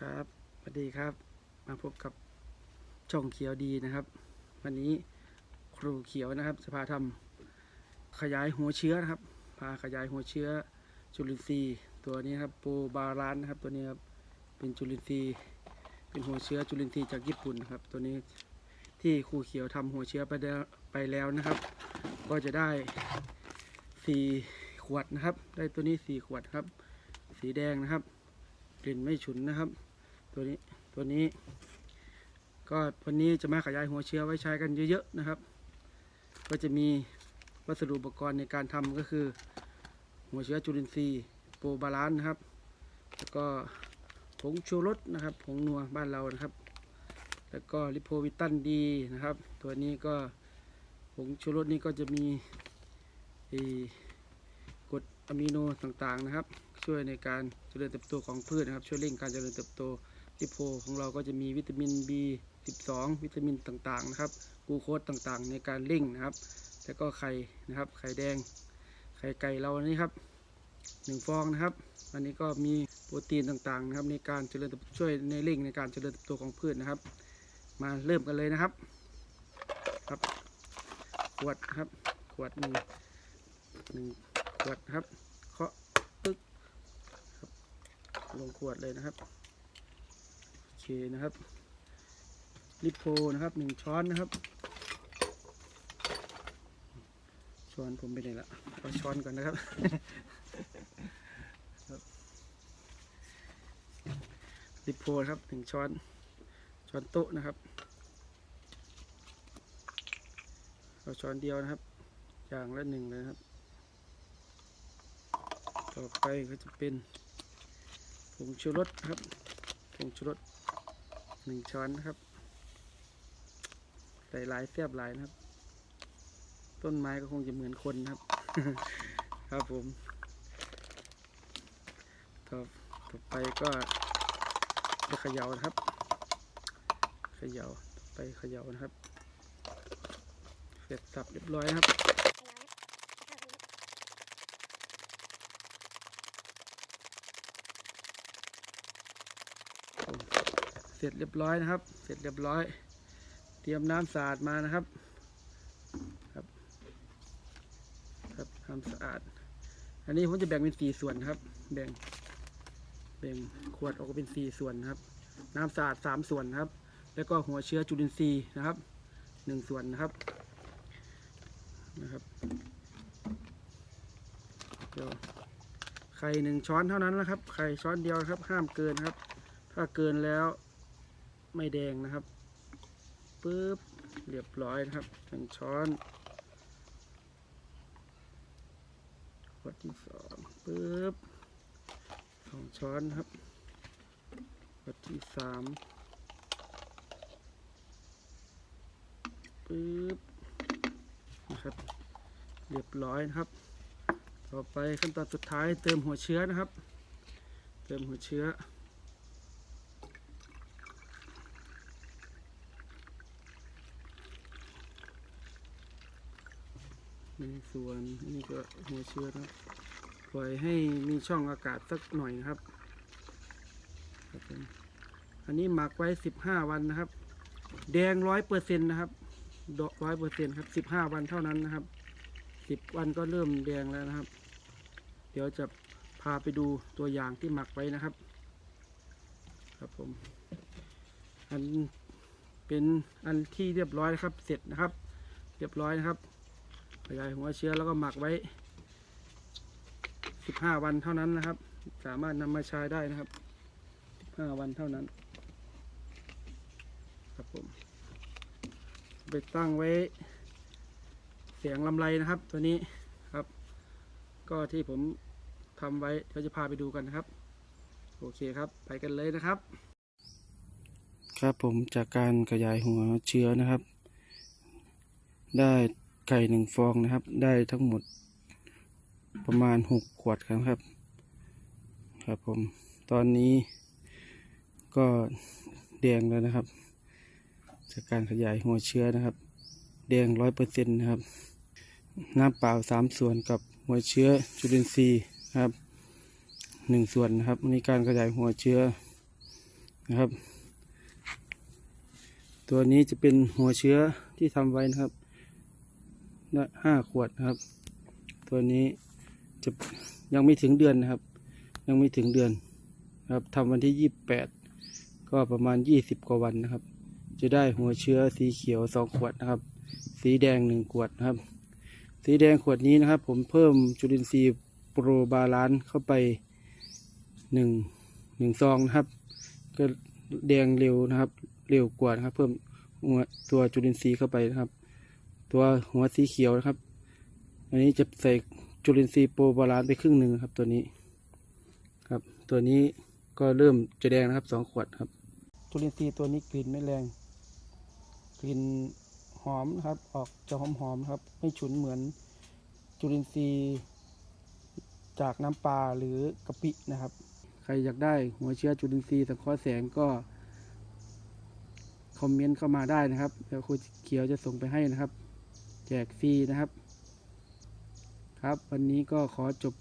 ครับสวัสดีครับ มาพบกับช่องเขียวดีนะครับ วันนี้ครูเขียวนะครับจะพาทำขยายหัวเชื้อนะครับ พาขยายหัวเชื้อจุลินทรีย์ ตัวนี้ครับโปรบาลานนะครับ ตัวนี้ครับเป็นจุลินทรีย์ เป็นหัวเชื้อจุลินทรีย์จากญี่ปุ่นนะครับ ตัวนี้ที่ครูเขียวทำหัวเชื้อไปแล้วไปแล้วนะครับ ก็จะได้สี่ขวดนะครับ ได้ตัวนี้สี่ขวดครับ สีแดงนะครับ กลิ่นไม่ฉุนนะครับ ตัวนี้ตัวนี้ ก็วันนี้จะมาขยายหัวเชื้อไว้ใช้กันเยอะๆนะครับ ก็จะมีวัสดุอุปกรณ์ในการทำก็คือ หัวเชื้อจุลินทรีย์โปรบาลานนะครับ แล้วก็ผงชูรสนะครับผงนัวบ้านเรานะครับ แล้วก็ลิโพวิตันดีนะครับ ตัวนี้ก็ผงชูรสนี่ก็จะมีกรดอะมิโนต่างๆนะครับ ช่วยในการเจริญเติบโตของพืชนะครับ ช่วยเร่งการเจริญเติบโตลิโพของเราก็จะมีวิตามิน B12 วิตามินต่างๆนะครับกูโคสต่างๆ ในการเร่งนะครับ แล้วก็ไข่นะครับ ไข่แดง ไข่ไก่เรานี่ครับหนึ่งฟองนะครับ อันนี้ก็มีโปรตีนต่างๆนะครับ ในการเจริญช่วยในเร่งในการเจริญเติบโตของพืชนะครับ มาเริ่มกันเลยนะครับครับ ขวดครับ ขวดหนึ่งหนึ่งขวดครับ เคาะปึ๊กครับ ลงขวดเลยนะครับโอเคนะครับลิปโพนะครับหนึ่งช้อนนะครับ ช้อนผมไปไหนละเอาช้อนก่อนนะครับลิปโพครับหนึ่งช้อนช้อนโต๊ะนะครับเอาช้อนเดียวนะครับ อย่างละหนึ่งเลยครับ ต่อไปก็จะเป็น ผงชูรสครับผงชูรสหนึ่งช้อนนะครับ ใส่ลายแซบลายนะครับ ต้นไม้ก็คงจะเหมือนคนนะครับ ครับผมต่อต่อไปก็จะเขย่านะครับ เขย่าไปเขย่านะครับ เสร็จสับเรียบร้อยนะครับ เสร็จเรียบร้อยนะครับ เสร็จเรียบร้อย เตรียมน้ำสะอาดมานะครับ ครับครับน้ำสะอาด อันนี้ผมจะแบ่งเป็นสี่ส่วนครับ แบ่ง แบ่งขวดออกเป็นสี่ส่วนนะครับ น้ำสะอาดสามส่วนครับ แล้วก็หัวเชื้อจุลินทรีย์นะครับหนึ่งส่วนนะครับ นะครับเดี๋ยวไข่หนึ่งช้อนเท่านั้นนะครับ ไข่ช้อนเดียวครับ ห้ามเกินครับ ถ้าเกินแล้วไม่แดงนะครับปึ๊บเรียบร้อยนะครับหนึ่งช้อนขวดที่สองปึ๊บสองช้อนครับขวดที่สามปึ๊บนะครับเรียบร้อยนะครับ ต่อไปขั้นตอนสุดท้ายเติมหัวเชื้อนะครับ เติมหัวเชื้อ ส่วนนี่ก็หัวเชื้อนะครับปล่อยให้มีช่องอากาศสักหน่อยนะครับครับอันนี้หมักไว้สิบห้าวันนะครับ แดงร้อยเปอร์เซ็นต์นะครับดอกร้อยเปอร์เซ็นต์ครับสิบห้าวันเท่านั้นนะครับสิบวันก็เริ่มแดงแล้วนะครับ เดี๋ยวจะพาไปดูตัวอย่างที่หมักไว้นะครับ ครับผม อันเป็นอันที่เรียบร้อยนะครับ เสร็จนะครับ เรียบร้อยนะครับ ขยายหัวเชื้อแล้วก็หมักไว้ 15 วันเท่านั้นนะครับ สามารถนำมาใช้ได้นะครับ 15 วันเท่านั้น ครับผม ไปตั้งไว้ เสียงลำไรนะครับ ตัวนี้ครับ ก็ที่ผมทำไว้เดี๋ยวจะพาไปดูกันนะครับ โอเคครับ ไปกันเลยนะครับ ครับผมจากการขยายหัวเชื้อนะครับ ได้ ไก่หนึ่งฟองนะครับ ได้ทั้งหมดประมาณหกขวดครับ ครับผม ตอนนี้ก็แดงแล้วนะครับ จากการขยายหัวเชื้อนะครับ แดงร้อยเปอร์เซ็นต์นะครับ น้ำเปล่าสามส่วนกับหัวเชื้อจุลินทรีย์นะครับหนึ่งส่วนนะครับในการขยายหัวเชื้อนะครับ ตัวนี้จะเป็นหัวเชื้อที่ทำไว้นะครับ นะห้าขวดนะครับ ตัวนี้จะยังไม่ถึงเดือนนะครับ ยังไม่ถึงเดือนนะครับทำวันที่ยี่สิบแปดก็ประมาณยี่สิบกว่าวันนะครับ จะได้หัวเชื้อสีเขียวสองขวดนะครับ สีแดงหนึ่งขวดนะครับ สีแดงขวดนี้นะครับ ผมเพิ่มจุลินทรีย์โปรบาลานเข้าไปหนึ่งหนึ่งซองนะครับ ก็แดงเร็วนะครับ เร็วกว่านะครับ เพิ่มตัวจุลินทรีย์เข้าไปนะครับ ตัวหัวสีเขียวนะครับ อันนี้จะใส่จุลินทรีย์โปรบาลานไปครึ่งหนึ่งครับ ตัวนี้ครับ ตัวนี้ก็เริ่มจะแดงนะครับสองขวดครับ จุลินทรีย์ตัวนี้กลิ่นไม่แรง กลิ่นหอมนะครับ ออกจะหอมหอมๆครับ ไม่ฉุนเหมือนจุลินทรีย์ จากน้ำปลาหรือกะปินะครับ ใครอยากได้หัวเชื้อจุลินทรีย์สังเคราะห์แสงก็คอมเมนต์เข้ามาได้นะครับ เดี๋ยวครูเขียวจะส่งไปให้นะครับ แจกฟรีนะครับ ครับวันนี้ก็ขอจบ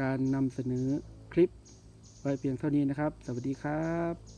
การนำเสนอคลิปไว้เพียงเท่านี้นะครับ สวัสดีครับ